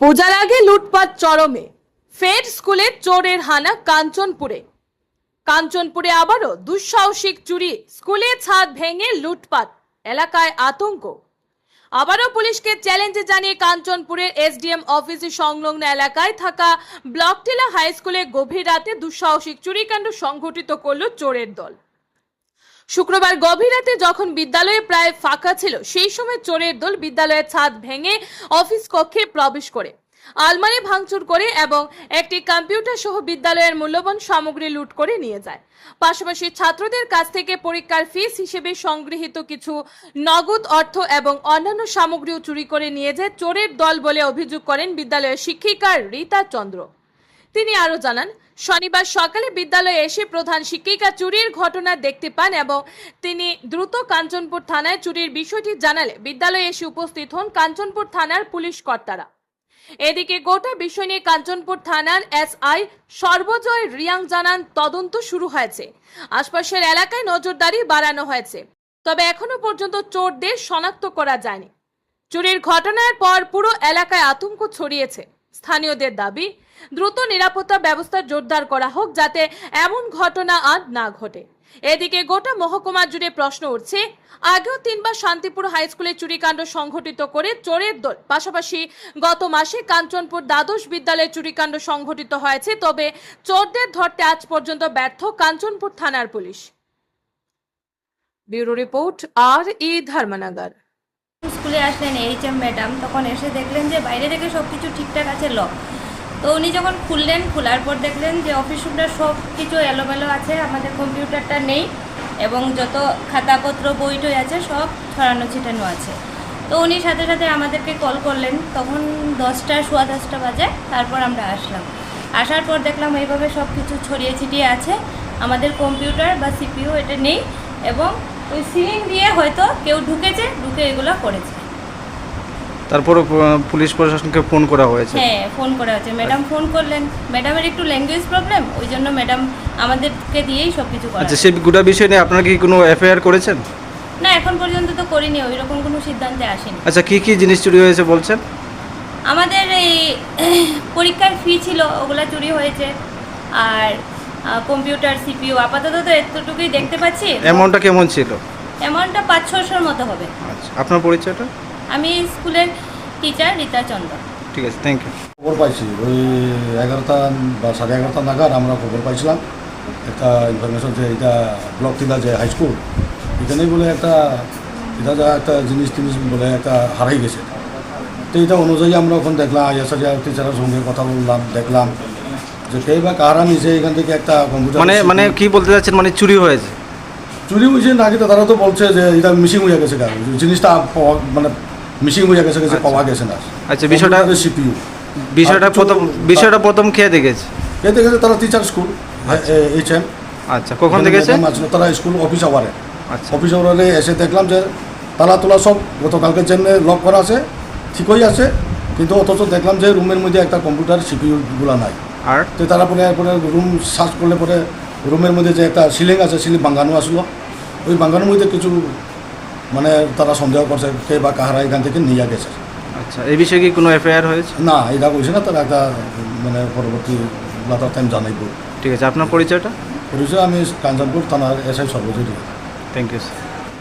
পূজার আগে লুটপাট চরমে। ফের স্কুলে চোরের হানা কাঞ্চনপুরে। কাঞ্চনপুরে আবারও দুঃসাহসিক চুরি, স্কুলে ছাদ ভেঙে লুটপাট, এলাকায় আতঙ্ক। আবারও পুলিশকে চ্যালেঞ্জ জানিয়ে কাঞ্চনপুরের এসডিএম অফিসে সংলগ্ন এলাকায় থাকা ব্লকটিলা হাই স্কুলে গভীর রাতে দুঃসাহসিক চুরিকাণ্ড সংঘটিত করল চোরের দল। শুক্রবার গভীর রাতে যখন বিদ্যালয়ে প্রায় ফাঁকা ছিল, সেই সময় চোরের দল বিদ্যালয়ের ছাদ ভেঙে অফিস কক্ষে প্রবেশ করে। আলমারি ভাঙচুর করে এবং একটি কম্পিউটার সহ বিদ্যালয়ের মূল্যবান সামগ্রী লুট করে নিয়ে যায়। পাশাপাশি ছাত্রদের কাছ থেকে পরীক্ষার ফিস হিসেবে সংগৃহীত কিছু নগদ অর্থ এবং অন্যান্য সামগ্রীও চুরি করে নিয়ে যায় চোরের দল বলে অভিযোগ করেন বিদ্যালয়ের শিক্ষিকা রীতা চন্দ্র। তিনি আরও জানান শনিবার সকালে বিদ্যালয়ে এসে প্রধান শিক্ষিকা চুরির ঘটনা দেখতে পান এবং তিনি দ্রুত কাঞ্চনপুর থানায় চুরির বিষয়টি জানালে বিদ্যালয়ে এসে উপস্থিত হন কাঞ্চনপুর থানার পুলিশ কর্তারা। এদিকে গোটা বিষয় নিয়ে কাঞ্চনপুর থানার এসআই সর্বজয় রিয়াং জানান, তদন্ত শুরু হয়েছে। আশপাশের এলাকায় নজরদারি বাড়ানো হয়েছে। তবে এখনও পর্যন্ত চোরদের শনাক্ত করা যায়নি। চুরির ঘটনার পর পুরো এলাকায় আতঙ্ক ছড়িয়েছে। স্থানীয়দের দাবি, দ্রুত নিরাপত্তা ব্যবস্থা জোরদার করা হোক যাতে এমন ঘটনা আর না ঘটে। এদিকে গোটা মহকুমা জুড়ে প্রশ্ন উঠছে, আগেও তিনবার শান্তিপুর হাই স্কুলে চুরিকাণ্ড সংঘটিত করে চোরের দল, পাশাপাশি গত মাসে কাঞ্চনপুর দ্বাদশ বিদ্যালয়ে চুরিকাণ্ড সংঘটিত হয়েছে, তবে চোরদের ধরতে আজ পর্যন্ত ব্যর্থ কাঞ্চনপুর থানার পুলিশ। ব্যুরো রিপোর্ট আর ই ধর্মনগর। স্কুলে আসলেন এইচ এম ম্যাডাম, তখন এসে দেখলেন যে বাইরে থেকে সব কিছু ঠিকঠাক আছে লক তো উনি যখন খুললেন, খোলার পর দেখলেন যে অফিস রুমটা সব কিছু এলোমেলো আছে, আমাদের কম্পিউটারটা নেই এবং যত খাতাপত্র, বই টই আছে, সব ছড়ানো ছিটানো আছে। তো উনি সাথে সাথে আমাদেরকে কল করলেন, তখন দশটা, সোয়া দশটা বাজে, তারপর আমরা আসলাম। আসার পর দেখলাম এইভাবে সব কিছু ছড়িয়ে ছিটিয়ে আছে, আমাদের কম্পিউটার বা সিপিইউ এটা নেই এবং ওই সিলিং দিয়ে হয়তো কেউ ঢুকেছে ঢুকে এগুলো করেছে। তারপরে পুলিশ প্রশাসনকে ফোন করা হয়েছে? হ্যাঁ ফোন করা হচ্ছে ম্যাডাম ফোন করলেন। ম্যাডামের একটু ল্যাঙ্গুয়েজ প্রবলেম ওই জন্য ম্যাডাম আমাদেরকে দিয়েই সব কিছু করা আচ্ছা সেই গোটা বিষয় নিয়ে আপনারা কি কোনো এফআইআর করেছেন? না এখন পর্যন্ত তো করিনি ওই রকম কোনো সিদ্ধান্তে আসেনি। আচ্ছা কি কি জিনিস চুরি হয়েছে বলছেন? আমাদের এই পরীক্ষার ফি ছিল ওগুলা চুরি হয়েছে। আর কম্পিউটার সিপিইউ আপাতত তো এতটুকুই দেখতে পাচ্ছি। অ্যামাউন্টটা কেমন ছিল? অ্যামাউন্টটা পাঁচ ছশোর মতো হবে। আচ্ছা আপনার পরিচয়টা? আমি স্কুলের টিচার রীতা চন্দ্র। ঠিক আছে থ্যাংক ইউ খবর পাইছি ওই এগারোটা বা সাড়ে এগারোটা নাগাদ আমরা খবর পাইছিলাম। একটা ইনফরমেশন যে এটা ব্লক টিলা যে হাই স্কুল এখানেই বলে একটা এটা যা একটা জিনিস টিনিস বলে একটা হারাই গেছে। তো এটা অনুযায়ী আমরা ওখানে দেখলাম আইএসআর টিচারের সঙ্গে কথা বললাম দেখলাম। যে কে বা কারা এখান থেকে একটা কম্পিউটার মানে মানে কি বলতে চাচ্ছেন? মানে চুরি হয়েছে? চুরি হয়েছে নাকি তো তারা তো বলছে যে এটা মিসিং হয়ে গেছে কারণ জিনিসটা মানে মিসিং হয়ে গেছে গেছে পাওয়া গেছে না। আচ্ছা, বিষয়টা- সিপিইউ বিষয়টা প্রথম বিষয়টা প্রথম খেয়ে দেখেছে? এতে গেছে তারা টিচার স্কুল এইচ এম আচ্ছা কখন দেখেছে? তারা স্কুল অফিস আওয়ারে আচ্ছা। অফিস আওয়ারে এসে দেখলাম যে তালা তোলা সব গতকালকে যেমনি লক করা আছে ঠিকই আছে কিন্তু অথচ দেখলাম যে রুমের মধ্যে একটা কম্পিউটার সিপিইউগুলো নাই। আর? তো তারা পরে পরে রুম সার্চ করলে পরে রুমের মধ্যে যে একটা সিলিং আছে সিলিং বাঙ্গানো আসলো। ওই বাঙ্গানোর মধ্যে কিছু মানে তারা সন্দেহ করছে কে বা কাহারা এখান থেকে নিয়ে গেছে। আচ্ছা এই বিষয়ে কি কোনো এফআইআর হয়েছে? না এটা কইছে না তারা একটা মানে পরবর্তী লাতার টাইম জানাইব। ঠিক আছে আপনার পরিচয়টা? পরিচয় আমি কাঞ্চনপুর থানার SI Sarbajayee thank you sir